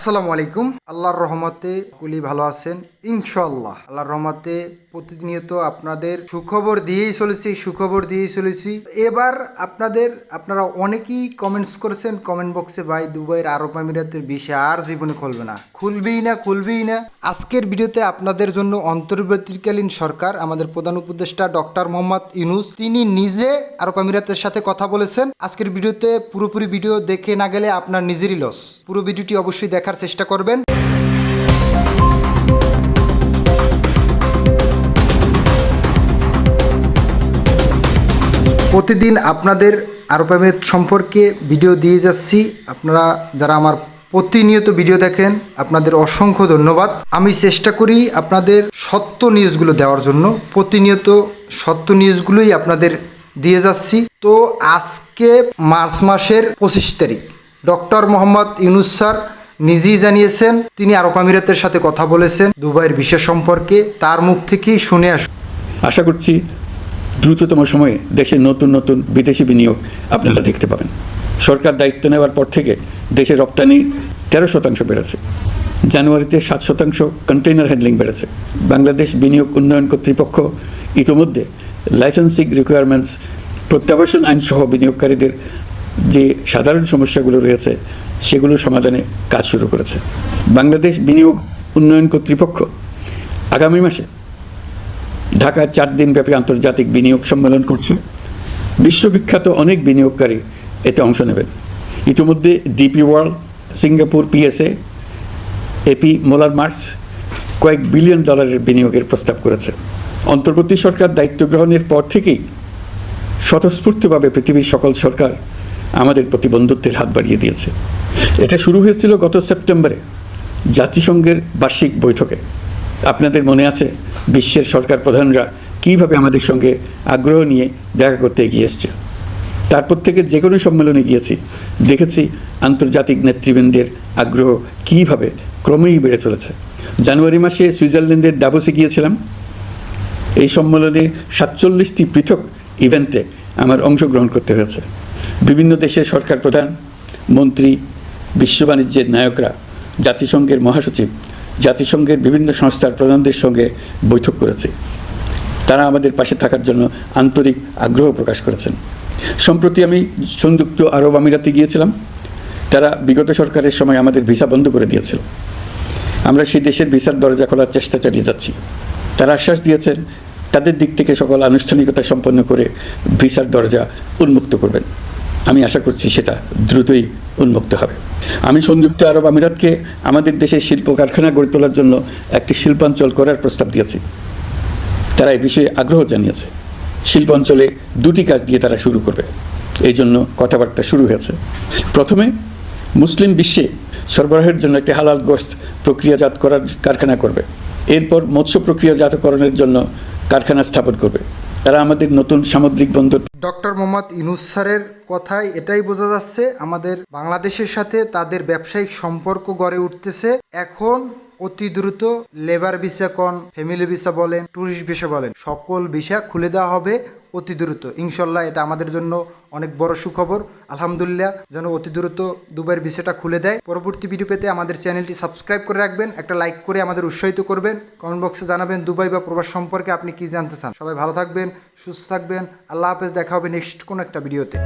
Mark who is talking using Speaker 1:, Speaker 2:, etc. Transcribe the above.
Speaker 1: আসসালামু আলাইকুম। আল্লাহর রহমতে কুলি ভালো আছেন। ইনশাল্লাহ আল্লাহর রহমতে প্রতিনিয়ত আপনাদের সুখবর দিয়েই চলেছি, সুখবর দিয়েই চলেছি। এবার আপনাদের, আপনারা অনেকেই কমেন্টস করেছেন কমেন্ট বক্সে ভাই, দুবাইয়ের আরব আমিরাতের বিষয় আর জীবনে খুলবে না। খুলবেই না খুলবেই না। আজকের ভিডিওতে আপনাদের জন্য অন্তর্বর্তীকালীন সরকার, আমাদের প্রধান উপদেষ্টা ডক্টর মোহাম্মদ ইনুস তিনি নিজে আরব আমিরাতের সাথে কথা বলেছেন। আজকের ভিডিওতে পুরোপুরি ভিডিও দেখে না গেলে আপনার নিজেরই লস পুরো ভিডিওটি অবশ্যই দেখার চেষ্টা করবেন। প্রতিদিন আপনাদের আরব আমিরাত সম্পর্কে ভিডিও দিয়ে যাচ্ছি। আপনারা যারা আমার প্রতিনিয়ত ভিডিও দেখেন, আপনাদের অসংখ্য ধন্যবাদ। আমি চেষ্টা করি আপনাদের সত্য নিউজগুলো দেওয়ার জন্য। প্রতিনিয়ত সত্য নিউজগুলোই আপনাদের দিয়ে যাচ্ছি। তো আজকে মার্চ মাসের পঁচিশ তারিখ, ডক্টর মোহাম্মদ ইউনুস স্যার নিজেই জানিয়েছেন, তিনি আরব আমিরাতের সাথে কথা বলেছেন। দুবাইয়ের বিষয় সম্পর্কে তার মুখ থেকেই শুনে আস
Speaker 2: আশা করছি দ্রুততম সময়ে দেশে নতুন নতুন বিদেশি বিনিয়োগ আপনারা দেখতে পাবেন। সরকার দায়িত্ব নেওয়ার পর থেকে দেশে রপ্তানি তেরো শতাংশ বেড়েছে। জানুয়ারিতে সাত শতাংশ কন্টেইনার হ্যান্ডলিং বেড়েছে। বাংলাদেশ বিনিয়োগ উন্নয়ন কর্তৃপক্ষ ইতিমধ্যে লাইসেন্সিং রিকোয়ারমেন্টস প্রত্যাবাসন আইনসহ বিনিয়োগকারীদের যে সাধারণ সমস্যাগুলো রয়েছে, সেগুলো সমাধানে কাজ শুরু করেছে। বাংলাদেশ বিনিয়োগ উন্নয়ন কর্তৃপক্ষ আগামী মাসে ঢাকায় চার দিনব্যাপী আন্তর্জাতিক বিনিয়োগ সম্মেলন করছে। বিশ্ববিখ্যাত অনেক বিনিয়োগকারী এতে অংশ নেবেন। ইতিমধ্যে DP World, Singapore PSA, AP, Moller Maersk কয়েক বিলিয়ন ডলারের বিনিয়োগের প্রস্তাব করেছে। অন্তর্বর্তী সরকার দায়িত্ব গ্রহণের পর থেকেই স্বতঃস্ফূর্তভাবে পৃথিবীর সকল সরকার আমাদের প্রতি বন্ধুত্বের হাত বাড়িয়ে দিয়েছে। এটা শুরু হয়েছিল গত সেপ্টেম্বরে জাতিসংঘের বার্ষিক বৈঠকে। আপনাদের মনে আছে বিশ্বের সরকার প্রধানরা কীভাবে আমাদের সঙ্গে আগ্রহ নিয়ে দেখা করতে এগিয়ে এসছে? তারপর থেকে যে কোনো সম্মেলনে গিয়েছি, দেখেছি আন্তর্জাতিক নেতৃবৃন্দের আগ্রহ কীভাবে ক্রমেই বেড়ে চলেছে। জানুয়ারি মাসে সুইজারল্যান্ডের ডাবোসে গিয়েছিলাম। এই সম্মেলনে সাতচল্লিশটি পৃথক ইভেন্টে আমার অংশগ্রহণ করতে হয়েছে। বিভিন্ন দেশের সরকার প্রধান, মন্ত্রী, বিশ্ব বাণিজ্যের নায়করা, জাতিসংঘের মহাসচিব জাতিসংঘের বিভিন্ন সংস্থার প্রধানদের সঙ্গে বৈঠক করেছে। তারা আমাদের পাশে থাকার জন্য আন্তরিক আগ্রহ প্রকাশ করেছেন। সম্প্রতি আমি সংযুক্ত আরব আমিরাতে গিয়েছিলাম। তারা বিগত সরকারের সময় আমাদের ভিসা বন্ধ করে দিয়েছিল। আমরা সেই দেশের ভিসার দরজা খোলার চেষ্টা চালিয়ে যাচ্ছি। তারা আশ্বাস দিয়েছেন, তাদের দিক থেকে সকল আনুষ্ঠানিকতা সম্পন্ন করে ভিসার দরজা উন্মুক্ত করবেন। আমি আশা করছি সেটা দ্রুতই উন্মুক্ত হবে। আমি সংযুক্ত আরব আমিরাতকে আমাদের দেশে শিল্প কারখানা গড়ে তোলার জন্য একটি শিল্পাঞ্চল করার প্রস্তাব দিয়েছি। তারা এই বিষয়ে আগ্রহ জানিয়েছে। শিল্পাঞ্চলে দুটি কাজ দিয়ে তারা শুরু করবে। এই জন্য কথাবার্তা শুরু হয়েছে। প্রথমে মুসলিম বিশ্বে সরবরাহের জন্য একটি হালাল গোস্ত প্রক্রিয়াজাত করার কারখানা করবে। এরপর মৎস্য প্রক্রিয়াজাতকরণের জন্য কারখানা স্থাপন করবে। তারা আমাদের নতুন সামুদ্রিক বন্দর
Speaker 1: ডক্টর মোহাম্মদ ইনুস স্যারের কথায় এটাই বোঝা যাচ্ছে, আমাদের বাংলাদেশের সাথে তাদের ব্যবসায়িক সম্পর্ক গড়ে উঠতেছে। এখন অতি দ্রুত লেবার ভিসা কন, ফ্যামিলি ভিসা বলেন, ট্যুরিস্ট ভিসা বলেন, সকল ভিসা খুলে দেওয়া হবে। অতি দ্রুত। ইনশাল্লাহ এটা আমাদের জন্য অনেক বড় সুখবর। আলহামদুলিল্লাহ, যেন অতি দ্রুত দুবাইয়ের ভিসাটা খুলে দেয়। পরবর্তী ভিডিও পেতে আমাদের চ্যানেলটি সাবস্ক্রাইব করে রাখবেন, একটা লাইক করে আমাদের উৎসাহিত করবেন। কমেন্ট বক্সে জানাবেন দুবাই বা প্রবাস সম্পর্কে আপনি কি জানতে চান। সবাই ভালো থাকবেন, সুস্থ থাকবেন। আল্লাহ হাফেজ, দেখা হবে নেক্সট কোনো একটা ভিডিওতে